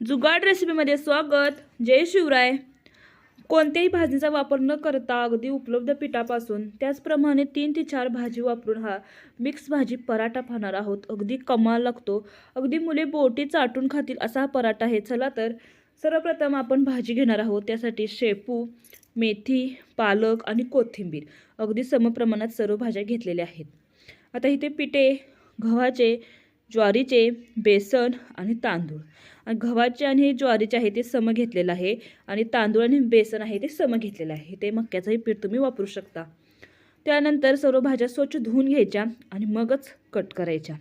जुगाड रेसिपीमध्ये स्वागत. जय शिवराय. कोणत्याही भाजीचा वापर न करता अगदी उपलब्ध पिठापासून त्याचप्रमाणे तीन ते चार भाजी वापरून हा मिक्स भाजी पराठा पाहणार आहोत. अगदी कमाल लागतो. अगदी मुले बोटी चाटून खातील असा हा पराठा आहे. चला तर सर्वप्रथम आपण भाजी घेणार आहोत. त्यासाठी शेपू मेथी पालक आणि कोथिंबीर. अगदी समप्रमाणात सर्व भाज्या घेतलेल्या आहेत. आता इथे पिठे गव्हाचे ज्वारीचे बेसन आणि तांदूळ. आणि गव्हाचे आणि ज्वारीचे आहे ते सम घेतलेलं आहे. आणि तांदूळ आणि बेसन आहे ते सम घेतलेलं आहे. ते मक्याचंही पीठ तुम्ही वापरू शकता. त्यानंतर सर्व भाज्या स्वच्छ धुवून घ्यायच्या आणि मगच कट करायच्या.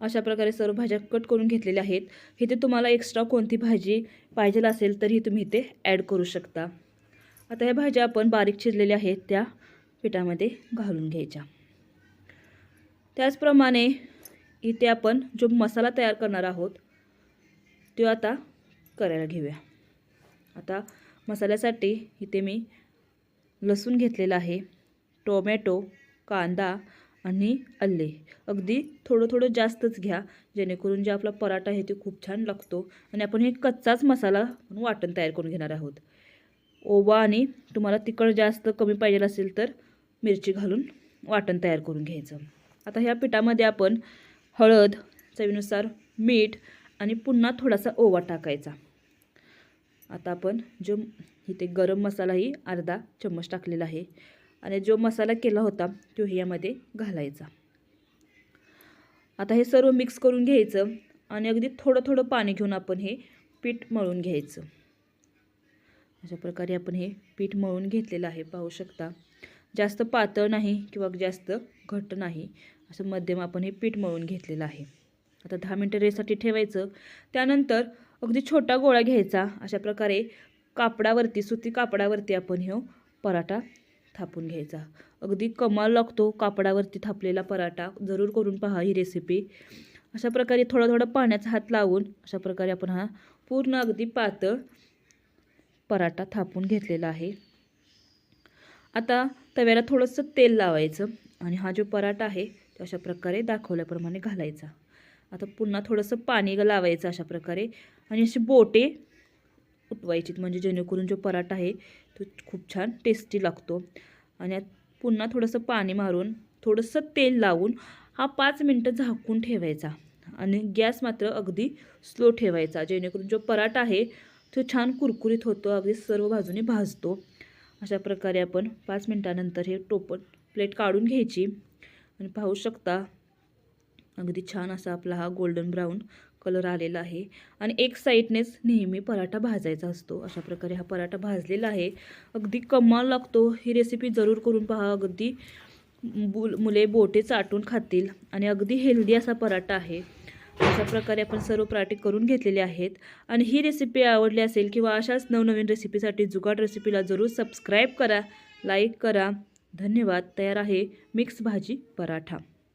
अशा प्रकारे सर्व भाज्या कट करून घेतलेल्या आहेत. इथे तुम्हाला एक्स्ट्रा कोणती भाजी पाहिजे असेल तरी तुम्ही इथे ॲड करू शकता. आता ह्या भाज्या आपण बारीक चिरलेल्या आहेत त्या पिठामध्ये घालून घ्यायच्या. त्याचप्रमाणे इथे आपण जो मसाला तयार करणार आहोत तो आता करायला घेऊया. आता मसाल्यासाठी इथे मी लसूण घेतलेला आहे टोमॅटो कांदा आणि अल्ले अगदी थोडं थोडं जास्तच घ्या जेणेकरून जे आपला पराठा आहे ते खूप छान लागतो आणि आपण हे कच्चाच मसाला म्हणून वाटण तयार करून घेणार आहोत. ओवा आणि तुम्हाला तिखट जास्त कमी पाहिजे असेल तर मिरची घालून वाटण तयार करून घ्यायचं. आता ह्या पिठामध्ये आपण हळद चवीनुसार मीठ आणि पुन्हा थोडासा ओवा टाकायचा. आता आपण जो इथे गरम मसालाही अर्धा चम्मच टाकलेला आहे आणि जो मसाला केला होता तो ह्यामध्ये घालायचा. आता हे सर्व मिक्स करून घ्यायचं आणि अगदी थोडं थोडं पाणी घेऊन आपण हे पीठ मळून घ्यायचं. अशा प्रकारे आपण हे पीठ मळून घेतलेलं आहे पाहू शकता. जास्त पातळ नाही किंवा जास्त घट्ट नाही असं मध्यम आपण हे पीठ मळून घेतलेलं आहे. आता दहा मिनटं रेसाठी ठेवायचं. त्यानंतर अगदी छोटा गोळा घ्यायचा. अशा प्रकारे कापडावरती सुती कापडावरती आपण हे पराठा थापून घ्यायचा. अगदी कमाल लागतो कापडावरती थापलेला पराठा. जरूर करून पहा ही रेसिपी अशा प्रकारे थोडा थोडा पाण्याचा हात लावून अशा प्रकारे आपण हा पूर्ण अगदी पातळ पराठा थापून घेतलेला आहे. आता तव्याला थोडंसं तेल लावायचं आणि हा जो पराठा आहे तो अशा प्रकारे दाखवल्याप्रमाणे घालायचा. आता पुन्हा थोडंसं पाणी लावायचं अशा प्रकारे आणि अशी बोटे उठवायची म्हणजे जेणेकरून जो पराठा आहे तो खूप छान टेस्टी लागतो. आणि पुन्हा थोडंसं पाणी मारून थोडंसं तेल लावून हा पाच मिनटं झाकून ठेवायचा आणि गॅस मात्र अगदी स्लो ठेवायचा जेणेकरून जो पराठा आहे तो छान कुरकुरीत होतो अगदी सर्व बाजूने भाजतो. अशा प्रकारे आपण पाच मिनटानंतर हे टोपण प्लेट काढून घ्यायची. आणि पाहू शकता अगदी छान असा आपला हा गोल्डन ब्राऊन कलर आलेला आहे. आणि एक साईडनेच नेहमी पराठा भाजायचा असतो. अशा प्रकारे हा पराठा भाजलेला आहे. अगदी कमाल लागतो. ही रेसिपी जरूर करून पहा. अगदी बुल मुले बोटे चाटून खातील. आणि अगदी हेल्दी असा पराठा आहे. अशा प्रकारे आपण सर्व पराठे करून घेतलेले आहेत. आणि ही रेसिपी आवडली असेल किंवा अशाच नवनवीन रेसिपीसाठी जुगाड रेसिपीला जरूर सबस्क्राईब करा लाईक करा. धन्यवाद. तयार आहे मिक्स भाजी पराठा.